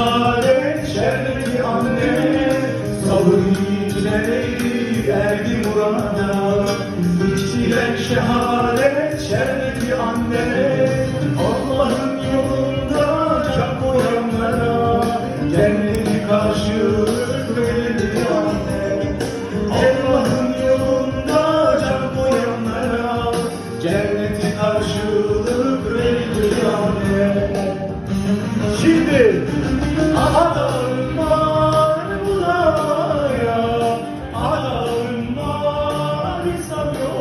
Saadet şerdi anne Sabır yiğitleri erdi burada İçtiler şehadet anne Allah'ın yolunda can koyanlara Kendini karşılık anne. Allah'ın yolunda can koyanlara Cenneti karşılık anne. Şimdi Adalarım var buraya Adalarım var İstanbul